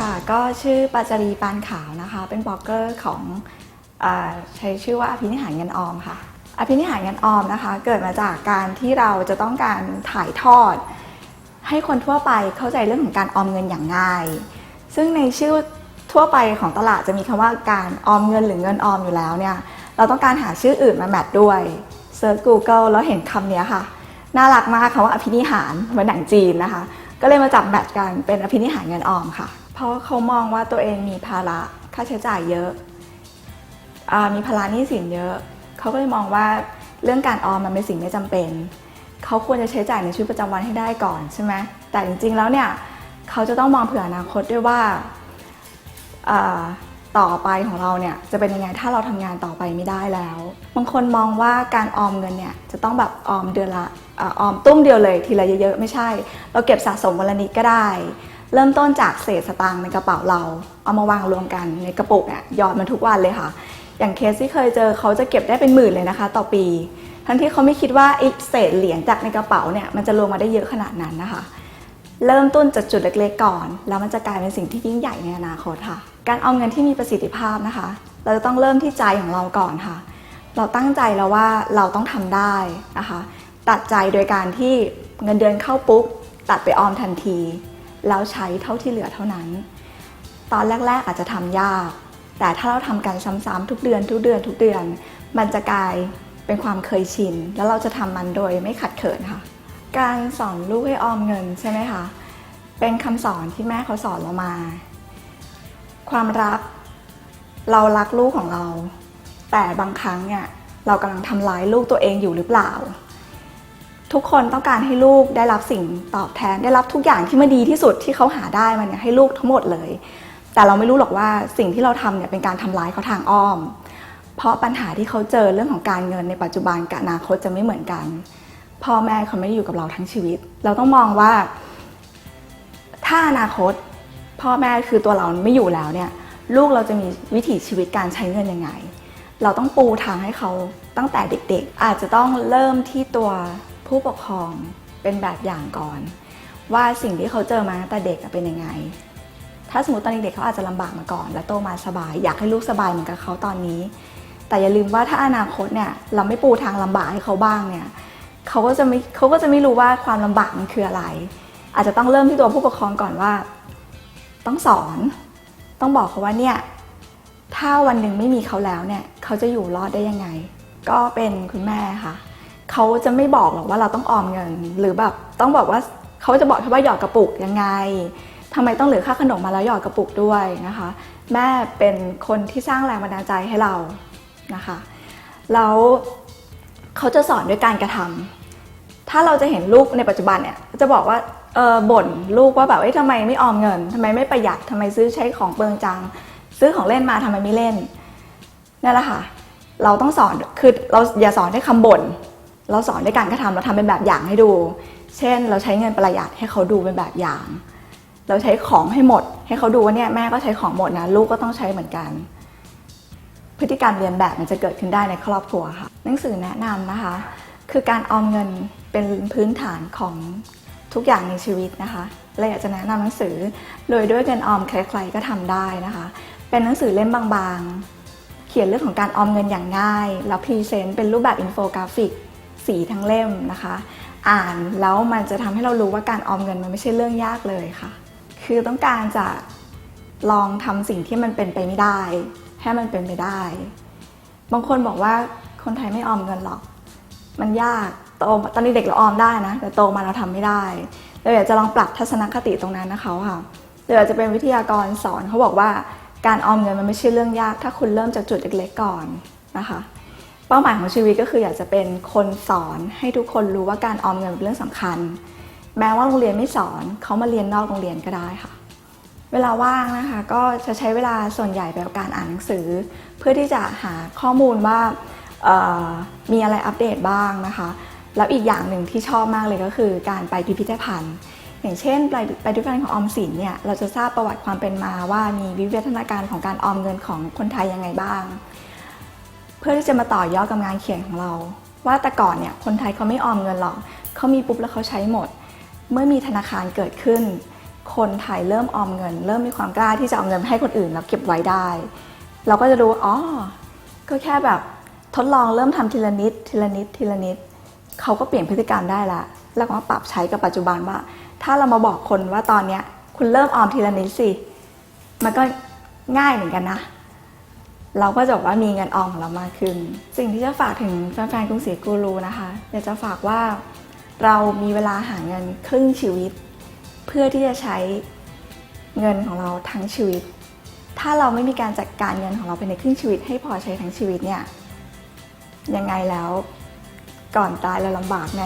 ค่ะ ก็ชื่อปาจารีปานขาวนะคะ เป็นบล็อกเกอร์ของอใช้ชื่อว่าอภินิหารเงินออมค่ะ อภินิหารเงินออมนะคะ เกิดมาจากการที่เราจะต้องการถ่ายทอด ให้คนทั่วไปเข้าใจเรื่องของการออมเงินอย่างง่าย ซึ่งในชื่อทั่วไปของตลาดจะมีคำว่าการออมเงินหรือเงินออมอยู่แล้วเนี่ย เราต้องการหาชื่ออื่นมาแมทด้วยเซิร์ช Google แล้วเห็นคำนี้ค่ะ น่ารักมากคำว่าอภินิหารเหมือนหนังจีนนะคะ ก็เลยมาจับแมทกันเป็นอภินิหารเงินออมค่ะ เพราะเขามองว่าตัวเองมีภาระค่าใช้จ่ายเยอะอามีภาระหนี้สินเยอะ เขาก็เลยมองว่าเรื่องการออมมันเป็นสิ่งไม่จำเป็น เขาควรจะใช้จ่ายในชีวิตประจำวันให้ได้ก่อนใช่ไหมแต่จริงๆแล้วเนี่ยเขาจะต้องมองเผื่ออนาคตด้วยว่าต่อไปของเราเนี่ยจะเป็นยังไงถ้าเราทำงานต่อไปไม่ได้แล้วบางคนมองว่าการออมเงินเนี่ยจะต้องแบบออมเดือนละอออมตุ้มเดียวเลยทีละเยอะๆไม่ใช่ เราเก็บสะสมวันละนิดก็ได้ เริ่มต้นจากเศษสตางค์ในกระเป๋าเรา เอามาวางรวมกันในกระปุกเนี่ยหยอดมันทุกวันเลยค่ะ อย่างเคสที่เคยเจอเขาจะเก็บได้เป็นหมื่นเลยนะคะ ต่อปี ทั้งที่เขาไม่คิดว่าไอ้เศษเหรียญจากในกระเป๋าเนี่ยมันจะรวมมาได้เยอะขนาดนั้นนะคะ เริ่มต้นจากจุดเล็กๆก่อน แล้วมันจะกลายเป็นสิ่งที่ยิ่งใหญ่ในอนาคตค่ะ การเอาเงินที่มีประสิทธิภาพนะคะ เราจะต้องเริ่มที่ใจของเราก่อนค่ะ เราตั้งใจแล้วว่าเราต้องทำได้นะคะ ตัดใจโดยการที่เงินเดือนเข้าปุ๊บตัดไปออมทันที แล้วใช้เท่าที่เหลือเท่านั้น ตอนแรก ๆอาจจะทำยาก แต่ถ้าเราทำกันซ้ำๆทุกเดือนทุกเดือนทุกเดือน มันจะกลายเป็นความเคยชิน แล้วเราจะทำมันโดยไม่ขัดเขินค่ะ การสอนลูกให้ออมเงินใช่ไหมคะ เป็นคำสอนที่แม่เขาสอนเรามา ความรัก เรารักลูกของเรา แต่บางครั้งเนี่ยเรากำลังทำร้ายลูกตัวเองอยู่หรือเปล่า ทุกคนต้องการให้ลูกได้รับสิ่งตอบแทน ได้รับทุกอย่างที่มันดีที่สุดที่เขาหาได้มันเนี่ยให้ลูกทั้งหมดเลย แต่เราไม่รู้หรอกว่าสิ่งที่เราทำเนี่ยเป็นการทำร้ายเขาทางอ้อม เพราะปัญหาที่เขาเจอเรื่องของการเงินในปัจจุบันกับอนาคตจะไม่เหมือนกัน พ่อแม่เขาไม่ได้อยู่กับเราทั้งชีวิต เราต้องมองว่า ถ้าอนาคต พ่อแม่คือตัวเราไม่อยู่แล้วเนี่ย ลูกเราจะมีวิถีชีวิตการใช้เงินยังไง เราต้องปูทางให้เขาตั้งแต่เด็ก ๆ อาจจะต้องเริ่มที่ตัว ผู้ปกครองเป็นแบบอย่างก่อน ว่าสิ่งที่เขาเจอมาตั้งแต่เด็กเป็นยังไง ถ้าสมมติตอนเด็กเขาอาจจะลำบากมาก่อน แล้วโตมาสบาย อยากให้ลูกสบายเหมือนกับเขาตอนนี้ แต่อย่าลืมว่าถ้าอนาคตเนี่ยเราไม่ปูทางลำบากให้เขาบ้างเนี่ยเขาก็จะไม่เขาก็จะไม่รู้ว่าความลำบากมันคืออะไร อาจจะต้องเริ่มที่ตัวผู้ปกครองก่อนว่า ต้องสอน ต้องบอกเขาว่าเนี่ยถ้าวันหนึ่งไม่มีเขาแล้วเนี่ยเขาจะอยู่รอดได้ยังไง ก็เป็นคุณแม่ค่ะ เขาจะไม่บอกหรอกว่าเราต้องออมเงิน หรือแบบต้องบอกว่าเขาจะบอกแค่ว่าหยอดกระปุกยังไงทำไมต้องเหลือค่าขนมมาแล้วหยอดกระปุกด้วยนะคะ แม่เป็นคนที่สร้างแรงบันดาลใจให้เรานะคะแล้วเขาจะสอนด้วยการกระทำถ้าเราจะเห็นลูกในปัจจุบันเนี่ยจะบอกว่าเออบ่นลูกว่าแบบเอ้ยทำไมไม่ออมเงินทำไมไม่ประหยัดทำไมซื้อใช้ของเปลืองจัง ซื้อของเล่นมาทำไมไม่เล่นนั่นแหละค่ะเราต้องสอนคือเราอย่าสอนด้วยคำบ่น เราสอนด้วยการกระทำเราทำเป็นแบบอย่างให้ดู เช่น เราใช้เงินประหยัดให้เขาดูเป็นแบบอย่าง เราใช้ของให้หมด ให้เขาดูว่าเนี่ยแม่ก็ใช้ของหมดนะลูกก็ต้องใช้เหมือนกัน พฤติกรรมเรียนแบบมันจะเกิดขึ้นได้ในครอบครัวค่ะหนังสือแนะนำนะคะ คือการออมเงินเป็นพื้นฐานของทุกอย่างในชีวิตนะคะเลยอยากจะแนะนำหนังสือโดยด้วยเงินออมใครๆก็ทำได้นะคะ เป็นหนังสือเล่มบางๆ เขียนเรื่องของการออมเงินอย่างง่าย แล้วพรีเซนต์เป็นรูปแบบอินโฟกราฟิก สีทั้งเล่มนะคะ อ่านแล้วมันจะทำให้เรารู้ว่าการออมเงินมันไม่ใช่เรื่องยากเลยค่ะ คือต้องการจะลองทำสิ่งที่มันเป็นไปไม่ได้ ให้มันเป็นไปได้ บางคนบอกว่าคนไทยไม่ออมเงินหรอก มันยากโตตอนนี้เด็กเราออมได้นะ แต่โตมาเราทำไม่ได้เราอยากจะลองปรับทัศนคติตรงนั้นนะคะค่ะเราอยากจะเป็นวิทยากรสอนเขาบอกว่าการออมเงินมันไม่ใช่เรื่องยาก ถ้าคุณเริ่มจากจุดเล็กๆก่อนนะคะ เป้าหมายของชีวิตก็คืออยากจะเป็นคนสอนให้ทุกคนรู้ว่าการออมเงินเป็นเรื่องสำคัญ แม้ว่าโรงเรียนไม่สอนเขามาเรียนนอกโรงเรียนก็ได้ค่ะ เวลาว่างนะคะก็จะใช้เวลาส่วนใหญ่ไปกับการอ่านหนังสือ เพื่อที่จะหาข้อมูลว่ามีอะไรอัปเดตบ้างนะคะ แล้วอีกอย่างหนึ่งที่ชอบมากเลยก็คือการไปพิพิธภัณฑ์ อย่างเช่น ไปไปพิพิธภัณฑ์ของออมสินเนี่ยเราจะทราบประวัติความเป็นมาว่ามีวิวัฒนาการของการออมเงินของคนไทยยังไงบ้าง เพื่อที่จะมาต่อยอดกับงานเขียนของเรา ว่าแต่ก่อนเนี่ยคนไทยเขาไม่ออมเงินหรอกเขามีปุ๊บแล้วเขาใช้หมด เมื่อมีธนาคารเกิดขึ้น คนไทยเริ่มออมเงิน เริ่มมีความกล้าที่จะเอาเงินไปให้คนอื่นแล้วเก็บไว้ได้ เราก็จะรู้ว่าอ๋อก็แค่แบบทดลองเริ่มทำทีละนิดทีละนิดทีละนิดเขาก็เปลี่ยนพฤติกรรมได้ละแล้วก็มาปรับใช้กับปัจจุบันว่า ถ้าเรามาบอกคนว่าตอนเนี้ยคุณเริ่มออมทีละนิดสิมันก็ง่ายเหมือนกันนะ เราก็จะบอกว่ามีเงินออมของเรามากขึ้น สิ่งที่จะฝากถึงแฟนๆกรุงศรีกูรูนะคะอยากจะฝากว่าเรามีเวลาหาเงินครึ่งชีวิต เพื่อที่จะใช้เงินของเราทั้งชีวิต ถ้าเราไม่มีการจัดการเงินของเราไปในครึ่งชีวิต ให้พอใช้ทั้งชีวิตเนี่ยยังไงแล้วก่อนตายเราลำบากแน่